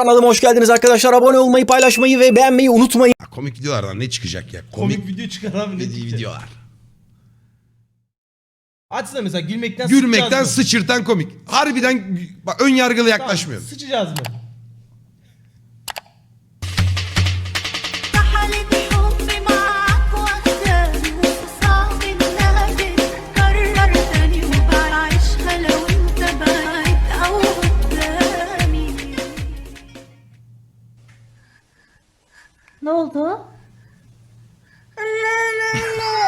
Kanalıma hoş geldiniz arkadaşlar. Abone olmayı, paylaşmayı ve beğenmeyi unutmayın. Ya komik videolardan ne çıkacak ya? Komik, Komik video çıkar abi ne çıkacak? videolar. Açsana mesela gülmekten Gülmekten sıçacağız mı? sıçırtan komik. Harbiden bak ön yargılı Tamam, yaklaşmıyorum. Sıçacağız mı?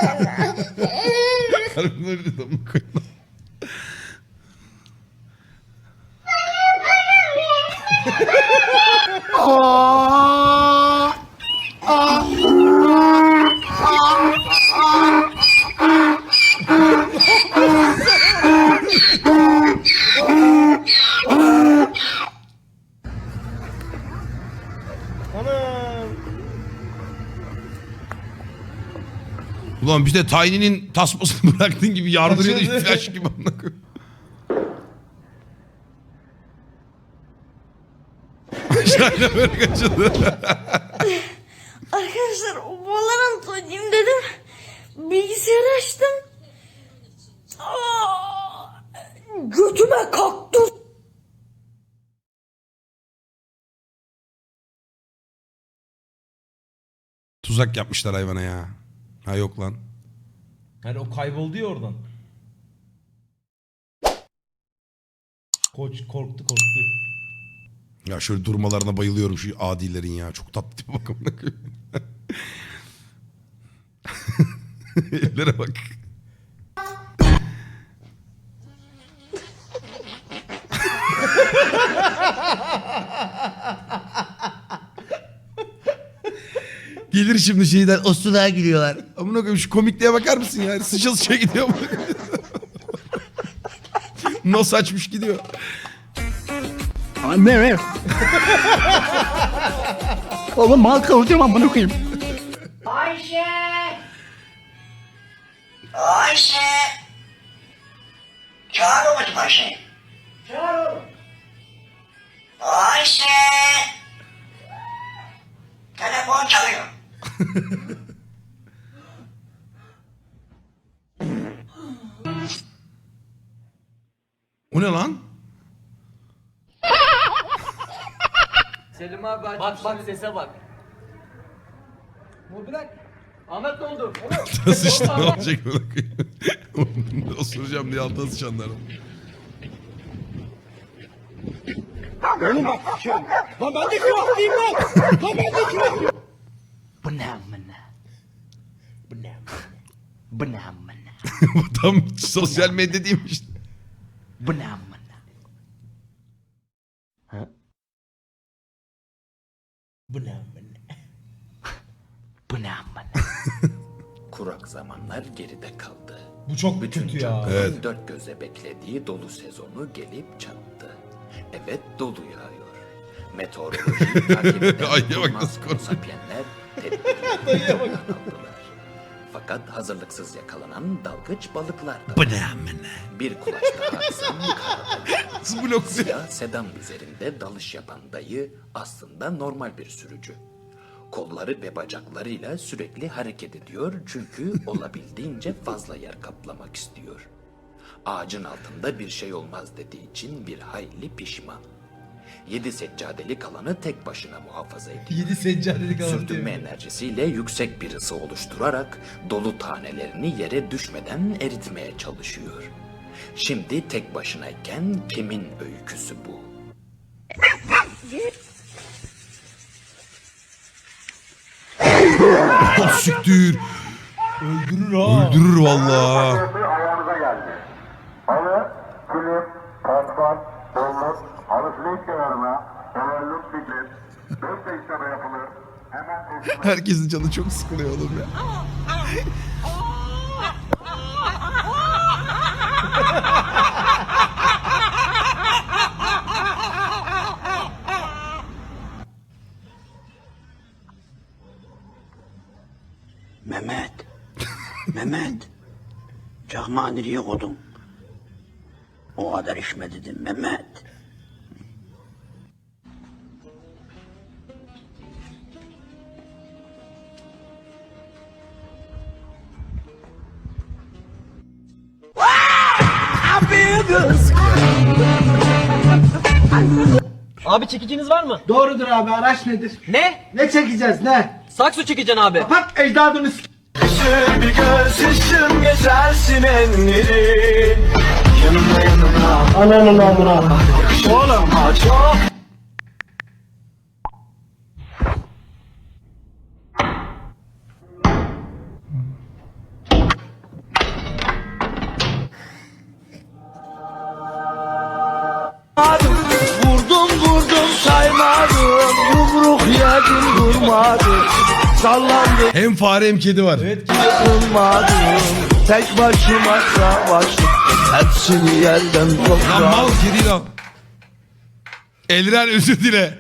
Anam. Ulan bir de Tiny'nin tasmasını bıraktığın gibi yardırıyor Kaçırdı. flash gibi amına koyayım. Aşağıya böyle kaçırdı. Arkadaşlar Valorant oynayayım dedim. Bilgisayarı açtım. Aa, götüme kalktı. Tuzak yapmışlar hayvana ya. Ha yok lan. Hani o kayboldu ya oradan. Koç korktu korktu. Ya şöyle durmalarına bayılıyorum şu adilerin ya. Çok tatlı tipe bak. Ellere bak. Gelir şimdi şeyden o sular gülüyorlar. Amına koyayım şu komikliğe bakar mısın ya? Sıça sıça gidiyor amına koyayım. Nos açmış gidiyor. Anne. Oğlum mal kavuracağım amına koyayım. Ayşe! Ayşe! Çağır babacım Ayşe. Çağır oğlum. Ayşe! Telefon çalıyor. O ne lan? Selim abi bak bak sese bak. Bu bırak. Ahmet ne oldu? Nasıl işte ne olacak böyle koyayım. Osuracağım diye altına sıçanlar. Bu ne amına? Bu ne? Bu tam sosyal medya değilmiş. Bu ne amına? Bu ne amına? Bu ne amına? Kurak zamanlar geride kaldı. Bu çok Bütün kötü ya. canlıların Evet. dört gözle beklediği dolu sezonu gelip çattı. Evet dolu yağıyor. Meteorolojiyi takip eden Ayıya bak nasıl konuşuyor. sapiyenler Fakat hazırlıksız yakalanan dalgıç balıklar da Bu ne amına? bir kulaç daha atsam karada. Blok Siyah sedan üzerinde dalış yapan dayı aslında normal bir sürücü. Kolları ve bacaklarıyla sürekli hareket ediyor çünkü olabildiğince fazla yer kaplamak istiyor. Ağacın altında bir şey olmaz dediği için bir hayli pişman. Yedi seccadelik alanı tek başına muhafaza ediyor. 7 seccadelik alan Sürtünme enerjisiyle yüksek bir ısı oluşturarak dolu tanelerini yere düşmeden eritmeye çalışıyor. Şimdi tek başınayken kimin öyküsü bu? Oh siktir. Öldürür ha. Öldürür valla. Herkesin canı çok sıkılıyor oğlum ya. Mehmet. Mehmet. Çakmağı nereye koydun? O kadar içme dedim Mehmet. Abi çekiciniz var mı? Doğrudur abi araç nedir? Ne? Ne çekeceğiz ne? Saksı çekeceksin abi. Bak ecdadını s- Bir göz yaşım geçersin enleri. Yanımda yanımda. Ananın amına. Oğlum çok. Durmadım. Sallandım Hem fare hem kedi var. Evet durmadım. Tek başıma savaştım. Hepsini yerden Lan toprağa. mal kedi lan. Elren özür dile.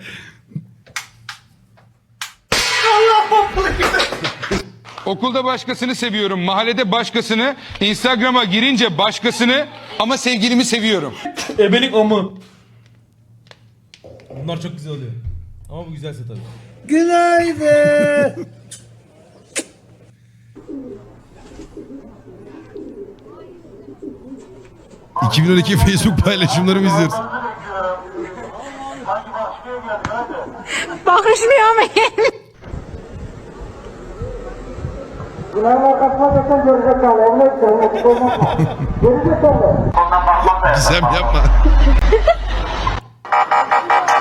Okulda başkasını seviyorum, mahallede başkasını, Instagram'a girince başkasını ama sevgilimi seviyorum. Ebelik o mu? Bunlar çok güzel oluyor. Ama bu güzelse tabii. Günaydın. Cık. 2012 Facebook paylaşımlarımı izliyoruz. Bakışmıyor mu? Gizem yapma.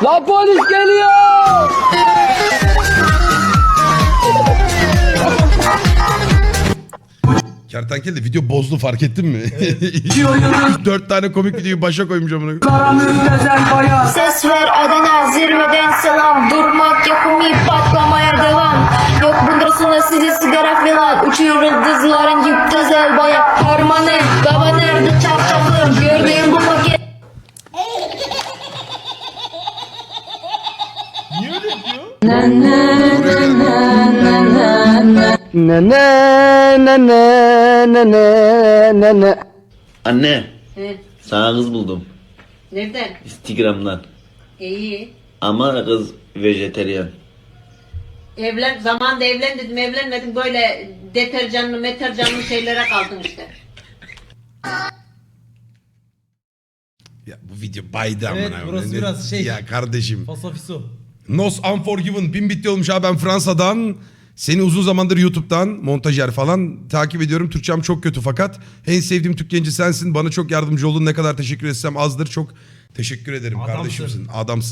La polis geliyor. Kertenkele de video bozdu fark ettin mi? Dört tane komik videoyu başa koymuş amına. Ses ver Adana zirveden selam. Durmak yapımı patlamaya devam. Yok bundurasına sizi sigara filan. Uçuyor yıldızların yip güzel bayak Harmanı baba nerede çarşafım Gördüğüm bu paket Niye öyle yapıyor? Ne ne ne ne ne ne ne. Anne. Sana kız buldum. Nereden? Instagram'dan. İyi Ama kız vejeteryan. Evlen, zamanında evlen dedim evlenmedim böyle deterjanlı meterjanlı şeylere kaldın işte. Ya bu video baydı amına. Evet, koyayım. burası Ne- biraz şey- Ya kardeşim. Fasafiso. Nos Unforgiven bin bitti olmuş abi ben Fransa'dan. Seni uzun zamandır YouTube'dan montajer falan takip ediyorum. Türkçem çok kötü fakat en sevdiğim Türk genci sensin. Bana çok yardımcı oldun. Ne kadar teşekkür etsem azdır. Çok teşekkür ederim Adamsın. kardeşimsin. Adamsın.